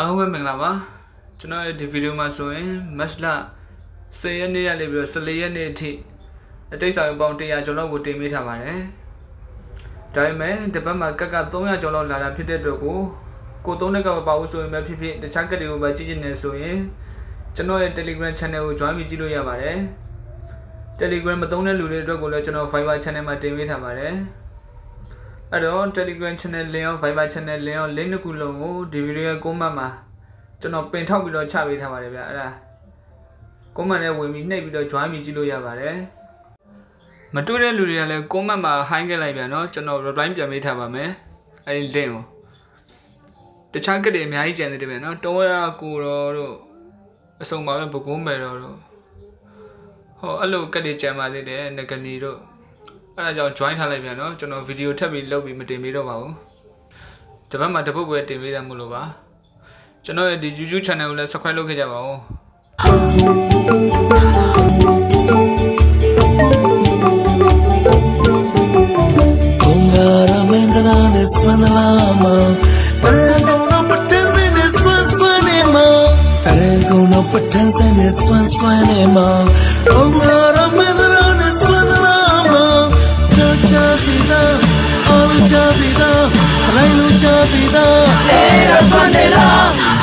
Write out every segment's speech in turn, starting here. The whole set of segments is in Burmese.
အားလုံးပဲမင်္ဂလာပါကျွန်တော်ရဲ့ဒီဗီဒီယိုမှာဆိုရင်မတ်လ10ရက်နေ့ရက်လေးပြီးတော့14ရက်နေ့အထိအတိတ်ဆောင်ပေါင်း100ကျော်လောက်ကိုတင်ပေးထားပါတယ်ဒါပေမဲ့ဒီဘက်မှာကက်က300ကျော်လောက်လာတာဖြစ်တဲ့အတွက်ကိုကိုသုံးတဲ့ကမပါဘူးဆိုရင်ပဲဖြစ်ဖြစ်တခြားကက်တွေကိုပဲကြည့်ချင်နေဆိုရင်ကျွန်တော်ရဲ့ Telegram Channel ကို join ပြီးကြည့်လို့ရပါတယ် Telegram မသုံးတဲ့လူတွေအတွက်ကိုလည်းကျွန်တော် Viber Channel မှာတင်ပေးထားပါတယ် အဲ့တော့ Telegram Channel link ရော Viber Channel link ရော link တစ်ခုလုံးကိုဒီဗီဒီယိုရဲ့ comment မှာကျွန်တော်ပင်ထောက်ပြီးတော့ချပေးထားပါတယ်ဗျအဲ့ဒါ comment နဲ့ဝင်ပြီးနှိပ်ပြီးတော့ join ပြီးကြည့်လို့ရပါတယ်မတွေ့တဲ့လူတွေကလည်း comment မှာ hi ခဲ့လိုက်ပြန်เนาะကျွန်တော် reply ပြန်ပေးထားပါမယ်အဲ့ဒီ link ကိုတခြားကတွေအများကြီးကျန်သေးတယ်ဗျเนาะတောရကိုတော်တို့အစုံပါပဲဘကုန်းမယ်တော်တို့ဟောအဲ့လိုကတွေကျန်ပါသေးတယ်ငကနေတို့ အဲ့ဒါကြောင့် join ထားလိုက်ပြန်နော်ကျွန်တော် video ထပ်ပြီးလုပ်ပြီးမတင်ပေးတော့ပါဘူးတပတ်မှာတစ်ပုတ်ပဲတင်ပေးတယ်မို့လို့ပါကျွန်တော်ရဲ့ဒီ YouTube channel ကိုလည်း subscribe လုပ်ခဲ့ကြပါဦးကုန်ကြရမင်းကနာနဲ့ဆွမ်းသလားမပရဂုံတော့ပတန်းစင်းနဲ့ဆွမ်းဆွမ်းနေမှာပရဂုံတော့ပတန်းစင်းနဲ့ဆွမ်းဆွမ်းနေမှာကုန်ကြ chocita. the Candela.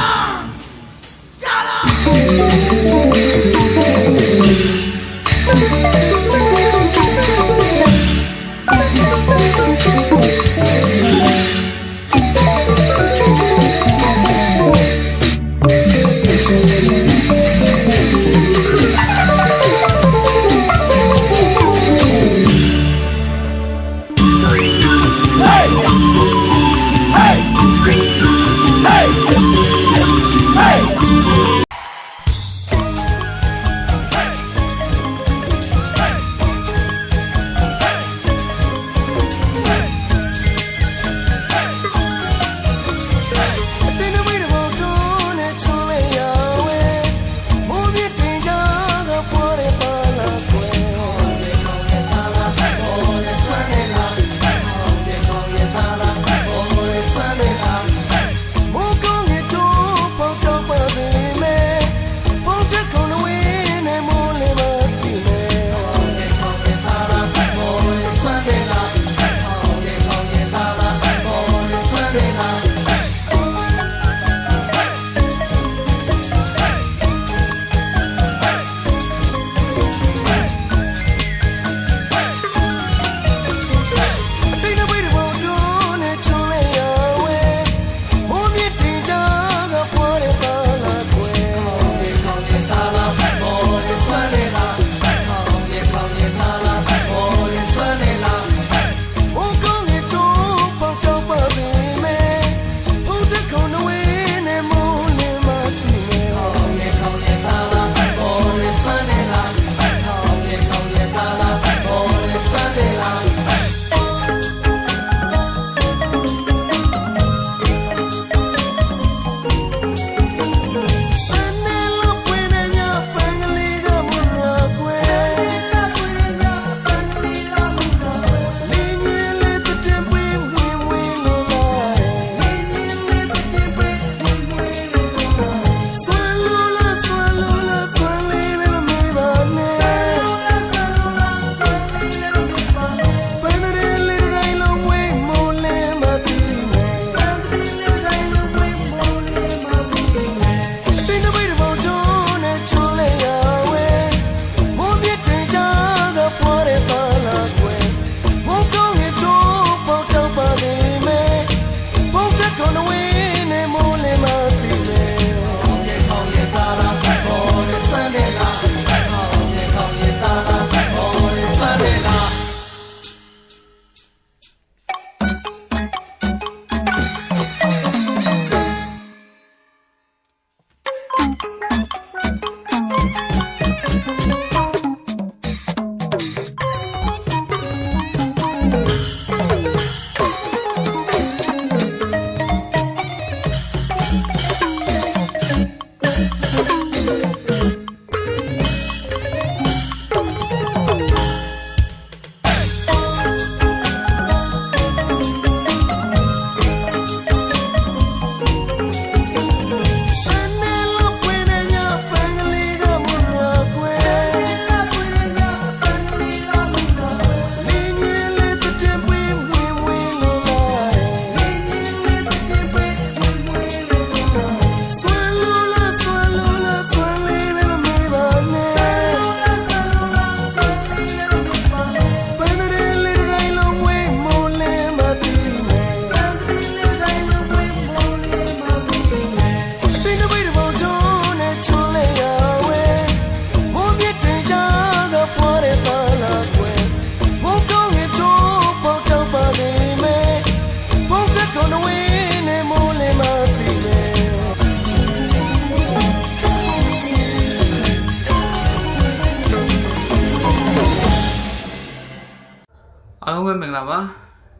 ဂလာပါ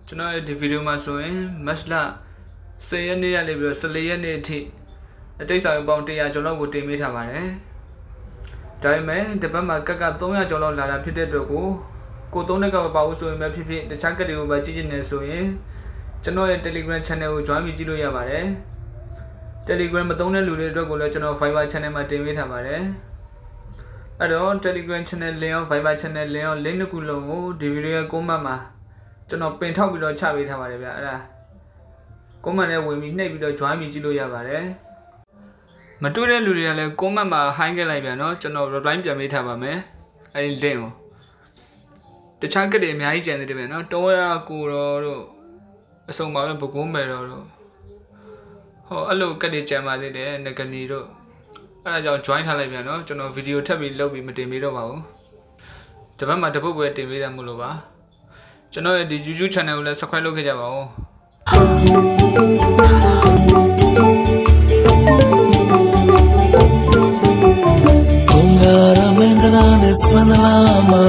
ကျွန်တော်ရဲ့ဒီဗီဒီယိုမှာဆိုရင်မတ်လ10ရက်နေ့ရက်လေးပြီးတော့14ရက်နေ့အထိအတိတ်ဆောင်ပေါင်း100ကျော်လောက်ကိုတင်ပေးထားပါတယ်ဒါပေမဲ့ဒီဘက်မှာကက်က300ကျော်လောက်လာတာဖြစ်တဲ့အတွက်ကိုကိုသုံးတဲ့ကမပါဘူးဆိုရင်ပဲဖြစ်ဖြစ်တခြားကက်တွေကိုပဲကြည့်ကြည့်နေဆိုရင်ကျွန်တော်ရဲ့ Telegram Channel ကို join ပြီးကြည့်လို့ရပါတယ် Telegram မသုံးတဲ့လူတွေအတွက်ကိုလည်းကျွန်တော် Viber Channel မှာတင်ပေးထားပါတယ် အဲ့တော့ Telegram channel link ရော Viber channel link ရော link တစ်ခုလုံးကိုဒီဗီဒီယိုရဲ့ comment မှာကျွန်တော်ပင်ထောက်ပြီးတော့ချပေးထားပါတယ်ဗျအဲ့ဒါ comment နဲ့ဝင်ပြီးနှိပ်ပြီးတော့ join ပြီးကြည့်လို့ရပါတယ်မတွေ့တဲ့လူတွေကလည်း comment မှာ hi ခဲ့လိုက်ပြန်နော်ကျွန်တော် reply ပြန်ပေးထားပါမယ်အဲ့ဒီ link ကိုတခြားကတွေအများကြီးကျန်သေးတယ်ပြန်နော်တောရကိုတော်တို့အစုံပါပဲပကုံးမယ်တော်တို့ဟောအဲ့လိုကတွေကျန်ပါသေးတယ်ငကနီတို့ အဲ့ဒါကြောင့် join ထားလိုက်ပြန်နော်ကျွန်တော် video ထပ်ပြီးလုပ်ပြီးမတင်ပေးတော့ပါဘူးတပတ်မှာတစ်ပုတ်ပဲတင်ပေးတယ်မို့လို့ပါကျွန်တော်ရဲ့ဒီ YouTube channel ကိုလည်း subscribe လုပ်ခဲ့ကြပါဦး Mangalana Swanalama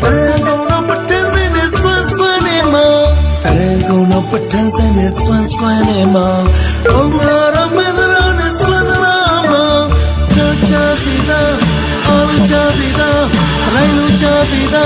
Paragona Patan Sene Swan Swanema Paragona Patan Sene Swan Swanema Ongara చేసిదా రైలు చేసిదా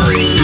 Three.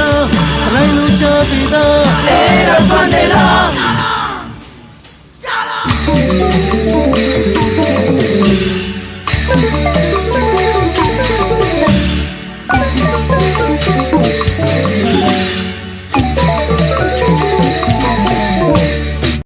တာတိုင်းလူချစီတာလေရဖန်နေလား